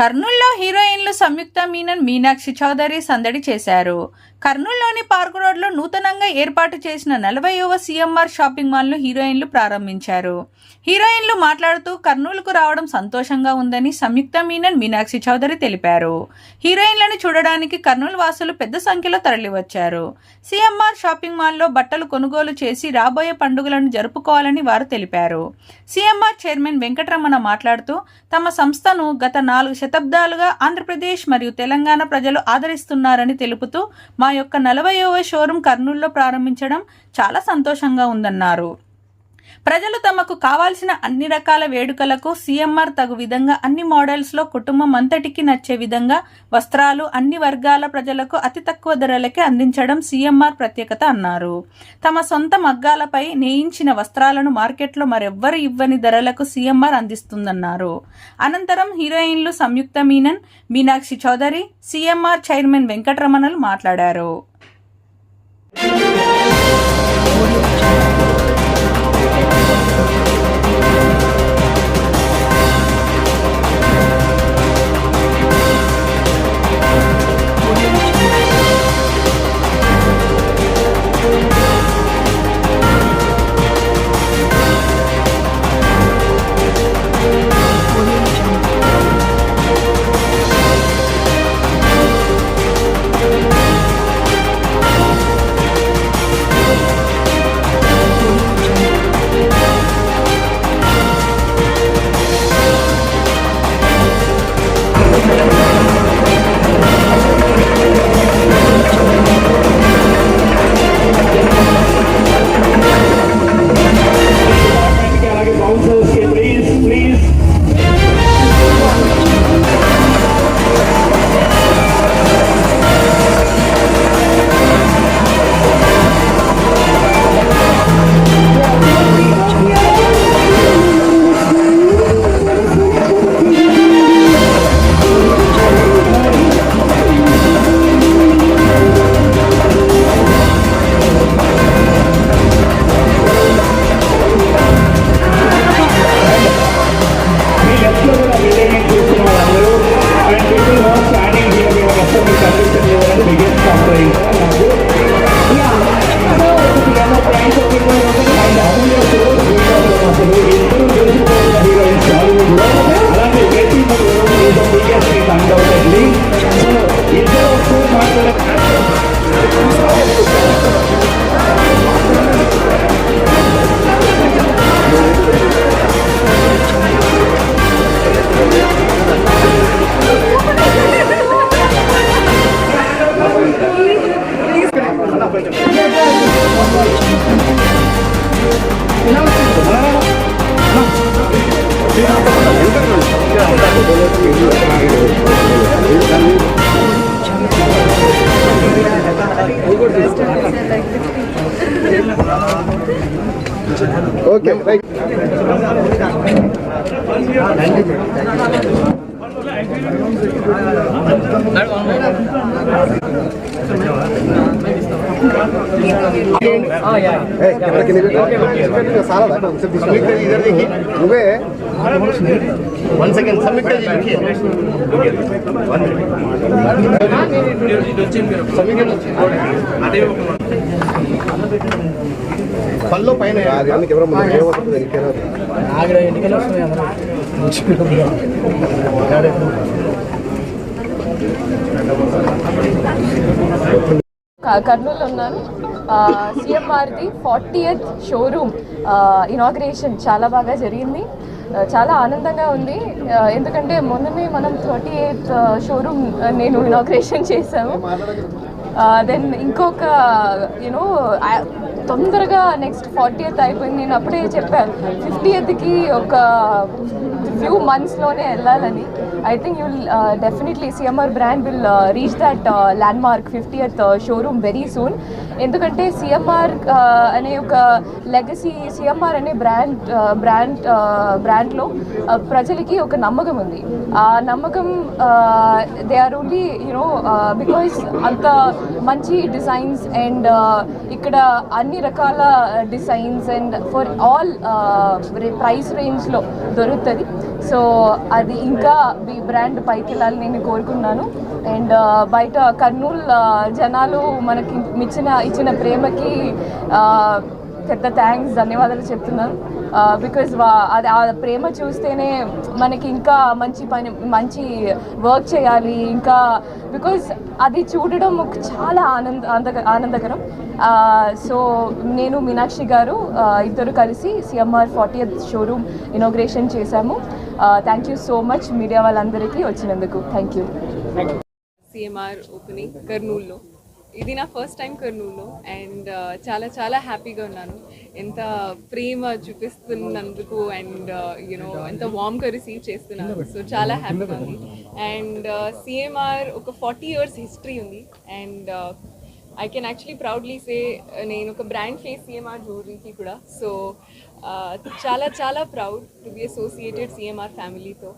కర్నూల్లో హీరోయిన్లు సంయుక్త మీనన్ మీనాక్షి చౌదరి సందడి చేశారు. కర్నూలులోని పార్క్ రోడ్లో నూతనంగా ఏర్పాటు చేసిన నలభైవ సీఎంఆర్ షాపింగ్ మాల్ను హీరోయిన్లు ప్రారంభించారు. హీరోయిన్లు మాట్లాడుతూ కర్నూలుకు రావడం సంతోషంగా ఉందని సంయుక్త మీనన్ మీనాక్షి చౌదరి తెలిపారు. హీరోయిన్లను చూడడానికి కర్నూలు వాసులు పెద్ద సంఖ్యలో తరలివచ్చారు. సీఎంఆర్ షాపింగ్ మాల్లో బట్టలు కొనుగోలు చేసి రాబోయే పండుగలను జరుపుకోవాలని వారు తెలిపారు. సీఎంఆర్ చైర్మన్ వెంకటరమణ మాట్లాడుతూ తమ సంస్థను గత నాలుగు శతాబ్దాలుగా ఆంధ్రప్రదేశ్ మరియు తెలంగాణ ప్రజలు ఆదరిస్తున్నారని తెలుపుతూ మా యొక్క నలభైవ షోరూం కర్నూలులో ప్రారంభించడం చాలా సంతోషంగా ఉందన్నారు. ప్రజలు తమకు కావాల్సిన అన్ని రకాల వేడుకలకు సీఎంఆర్ తగు విధంగా అన్ని మోడల్స్లో కుటుంబం అంతటికి నచ్చే విధంగా వస్త్రాలు అన్ని వర్గాల ప్రజలకు అతి తక్కువ ధరలకే అందించడం సీఎంఆర్ ప్రత్యేకత అన్నారు. తమ సొంత మగ్గాలపై నేయించిన వస్త్రాలను మార్కెట్లో మరెవ్వరు ఇవ్వని ధరలకు సీఎంఆర్ అందిస్తుందన్నారు. అనంతరం హీరోయిన్లు సంయుక్త మీనన్ మీనాక్షి చౌదరి సీఎంఆర్ చైర్మన్ వెంకటరమణలు మాట్లాడారు. ఓకే రైట్ కెమెరా కింద పెట్టు. సారా ఒకసారి వన్ సెకండ్ సబ్మిట్ పైన కర్నూలు ఉన్నాను. సిఎంఆర్ది ఫార్టీ ఎయిత్ షోరూమ్ ఇనాగ్రేషన్ చాలా బాగా జరిగింది. చాలా ఆనందంగా ఉంది. ఎందుకంటే మొన్ననే మనం థర్టీ ఎయిత్ షోరూమ్ నేను ఇనాగ్రేషన్ చేశాను Uh, దెన్ ఇంకొక యూనో తొందరగా నెక్స్ట్ ఫార్టీ ఎయిత్ అయిపోయింది. నేను అప్పుడే చెప్పాను ఫిఫ్టీ ఎయిత్కి ఒక ఫ్యూ మంత్స్లోనే వెళ్ళాలని. I think you will definitely CMR brand will reach that landmark fiftieth showroom very soon ఎందుకంటే సిఎంఆర్ uh, అనే ఒక లెగసీ సిఎంఆర్ అనే బ్రాండ్ బ్రాండ్ బ్రాండ్లో ప్రజలకి ఒక నమ్మకం ఉంది. ఆ నమ్మకం they are only you know because అంత మంచి డిజైన్స్ అండ్ ఇక్కడ అన్ని రకాల designs and for all price రేంజ్లో దొరుకుతుంది. సో అది ఇంకా మీ బ్రాండ్ పైకి వెళ్ళాలని నేను కోరుకున్నాను. అండ్ బయట కర్నూలు జనాలు మనకి ఇచ్చిన ఇచ్చిన ప్రేమకి పెద్ద థ్యాంక్స్ ధన్యవాదాలు చెప్తున్నాను. బికాజ్ అది ఆ ప్రేమ చూస్తేనే మనకి ఇంకా మంచి పని మంచి వర్క్ చేయాలి. ఇంకా బికాజ్ అది చూడడం ఒక చాలా ఆనంద ఆనందకరం. సో నేను మీనాక్షి గారు ఇద్దరు కలిసి సిఎంఆర్ ఫార్టీ షోరూమ్ ఇనాగ్రేషన్ చేశాము. Thank you so much media వాళ్ళందరికీ వచ్చినందుకు. థ్యాంక్ యూ సిఎంఆర్ ఓపెనింగ్ కర్నూల్లో ఇది నా ఫస్ట్ టైం కర్నూల్లో అండ్ చాలా చాలా హ్యాపీగా ఉన్నాను. ఎంత ప్రేమ చూపిస్తున్నందుకు అండ్ యునో ఎంత వామ్గా రిసీవ్ చేస్తున్నారు. సో చాలా హ్యాపీగా ఉంది. అండ్ సిఎంఆర్ ఒక ఫార్టీ ఇయర్స్ హిస్టరీ ఉంది. And I can actually proudly say నేను ఒక బ్రాండ్ ఫేస్ సిఎంఆర్ జ్యువెలరీకి కూడా. సో చాలా చాలా proud to be associated CMR ఫ్యామిలీతో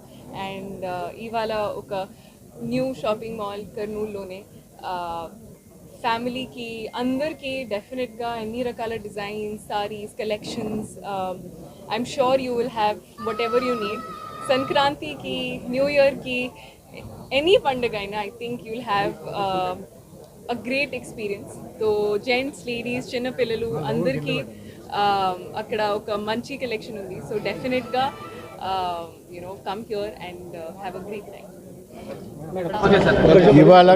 అండ్ ఇవాళ ఒక న్యూ షాపింగ్ మాల్ కర్నూలులోనే ఫ్యామిలీకి అందరికీ డెఫినెట్గా అన్ని రకాల designs sarees collections I'm sure you will have whatever you need సంక్రాంతికి న్యూ ఇయర్కి ఎనీ పండుగ అయినా I think you will have a great experience so gents ladies చిన్నపిల్లలు అందరికీ um, అక్కడ ఒక మంచి కలెక్షన్ ఉంది. సో డెఫినెట్గా you know come here and have a great time ఇవాళ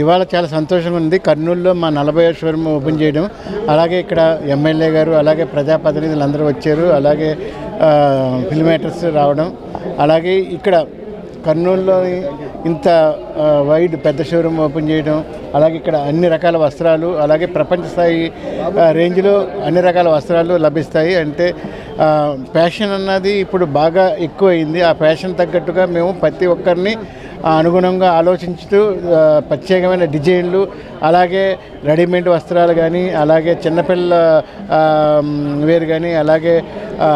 ఇవాళ చాలా సంతోషంగా ఉంది. కర్నూలులో మా నలభై ఓపెన్ చేయడం. అలాగే ఇక్కడ ఎమ్మెల్యే గారు అలాగే ప్రజాప్రతినిధులు అందరూ వచ్చారు. అలాగే ఫిల్మ్ మేకర్స్ రావడం. అలాగే ఇక్కడ కర్నూలులోని ఇంత వైడ్ పెద్ద షోరూమ్ ఓపెన్ చేయడం అలాగే ఇక్కడ అన్ని రకాల వస్త్రాలు అలాగే ప్రపంచ స్థాయి రేంజ్లో అన్ని రకాల వస్త్రాలు లభిస్తాయి. అంటే ఫ్యాషన్ అన్నది ఇప్పుడు బాగా ఎక్కువైంది. ఆ ఫ్యాషన్ తగ్గట్టుగా మేము ప్రతి ఒక్కరిని అనుగుణంగా ఆలోచించుతూ ప్రత్యేకమైన డిజైన్లు అలాగే రెడీమేడ్ వస్త్రాలు కానీ అలాగే చిన్నపిల్ల వేరు కానీ అలాగే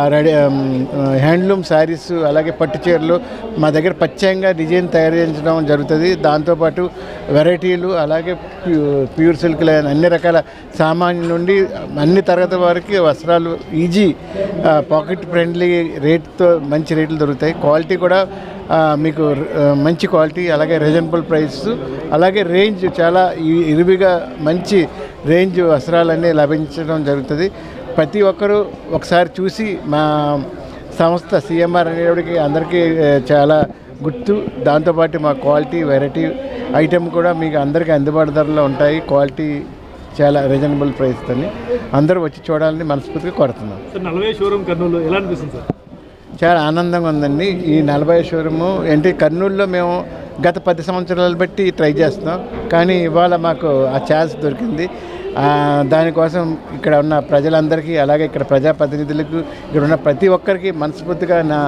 రెడీ హ్యాండ్లూమ్ శారీస్ అలాగే పట్టు చీరలు మా దగ్గర ప్రత్యేకంగా డిజైన్ తయారు చేయించడం జరుగుతుంది. దాంతోపాటు వెరైటీలు అలాగే ప్యూ- ప్యూర్ సిల్క్ లైన్ అన్ని రకాల సామాన్యుల నుండి అన్ని తరగతి వారికి వస్త్రాలు ఈజీ పాకెట్ ఫ్రెండ్లీ రేట్తో మంచి రేట్లు దొరుకుతాయి. క్వాలిటీ కూడా మీకు మంచి క్వాలిటీ అలాగే రీజనబుల్ ప్రైస్ అలాగే రేంజ్ చాలా ఇరువిగా మంచి రేంజ్ వస్త్రాలన్నీ లభించడం జరుగుతుంది. ప్రతి ఒక్కరూ ఒకసారి చూసి మా సంస్థ సిఎంఆర్ అనేటికి అందరికీ చాలా గుర్తు. దాంతోపాటు మా క్వాలిటీ వెరైటీ ఐటెం కూడా మీకు అందరికీ అందుబాటు ధరలో ఉంటాయి. క్వాలిటీ చాలా రీజనబుల్ ప్రైస్తో అందరూ వచ్చి చూడాలని మనస్ఫూర్తిగా కోరుతున్నాం. సార్ నలభై షోరూమ్ కర్నూలు ఎలా అనిపిస్తుంది సార్? చాలా ఆనందంగా ఉందండి. ఈ నలభై షోరూము అంటే కర్నూలులో మేము గత పది సంవత్సరాలు బట్టి ట్రై చేస్తున్నాం. కానీ ఇవాళ మాకు ఆ ఛాన్స్ దొరికింది. దానికోసం ఇక్కడ ఉన్న ప్రజలందరికీ అలాగే ఇక్కడ ప్రజాప్రతినిధులకు ఇక్కడ ఉన్న ప్రతి ఒక్కరికి మనస్ఫూర్తిగా నా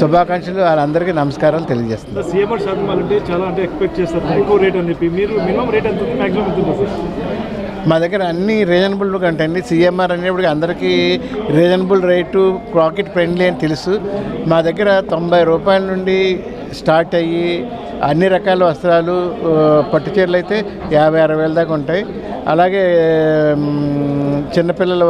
శుభాకాంక్షలు. వాళ్ళందరికీ నమస్కారాలు తెలియజేస్తున్నాను. సీఎంఆర్ షాపింగ్ మాల్ అంటే చాలా అంటే ఎక్స్పెక్ట్ చేస్తారు. ఎక్కువ రేట్ అని చెప్పి. మీరు మినిమం రేట్ ఎంత ఎంత మా దగ్గర అన్ని రీజనబుల్ కంటే సిఎంఆర్ అనేప్పటికీ అందరికీ రీజనబుల్ రేటు ప్రాకెట్ ఫ్రెండ్లీ అని తెలుసు. మా దగ్గర తొంభై రూపాయల నుండి స్టార్ట్ అయ్యి అన్ని రకాల వస్త్రాలు పట్టు చీరలు అయితే యాభై అరవై వేల దాకా ఉంటాయి. అలాగే చిన్నపిల్లల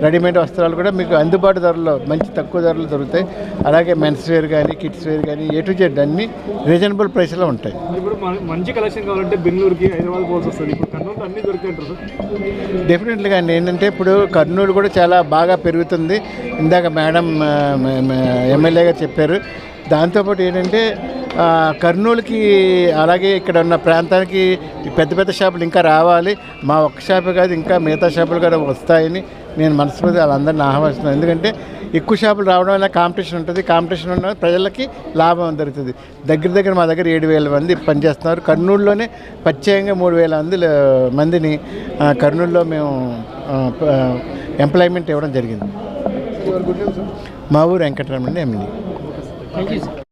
రెడీమేడ్ వస్త్రాలు కూడా మీకు అందుబాటు ధరలో మంచి తక్కువ ధరలో దొరుకుతాయి. అలాగే మెన్స్ వేర్ కానీ కిడ్స్ వేర్ కానీ ఏ టు జెడ్ అన్ని రీజనబుల్ ప్రైస్లో ఉంటాయి. ఇప్పుడు మంచి కలెక్షన్ కావాలంటే బెంగళూరుకి హైదరాబాద్ పోవాల్సి వస్తుంది. ఇప్పుడు కర్నూలు అన్ని సార్. డెఫినెట్లీగా అండి. ఏంటంటే ఇప్పుడు కర్నూలు కూడా చాలా బాగా పెరుగుతుంది. ఇందాక మేడం ఆ, మ- మ- ఎమ్మెల్యే గారు చెప్పారు దాంతోపాటు ఏంటంటే కర్నూలుకి అలాగే ఇక్కడ ఉన్న ప్రాంతానికి పెద్ద పెద్ద షాపులు ఇంకా రావాలి. మా ఒక్క షాపే కాదు ఇంకా మిగతా షాపులు కూడా వస్తాయని నేను మనస్ఫూర్తి వాళ్ళందరిని ఆహ్వానిస్తున్నాను. ఎందుకంటే ఎక్కువ షాపులు రావడం వల్ల కాంపిటీషన్ ఉంటుంది. కాంపిటీషన్ ఉన్న ప్రజలకి లాభం దొరుకుతుంది. దగ్గర దగ్గర మా దగ్గర ఏడు వేల మంది పనిచేస్తున్నారు. కర్నూలులోనే ప్రత్యేకంగా మూడు వేల మంది మందిని కర్నూలులో మేము ఎంప్లాయ్మెంట్ ఇవ్వడం జరిగింది. మా ఊరు వెంకటరమణ ఎమ్మెల్యే. Thank you.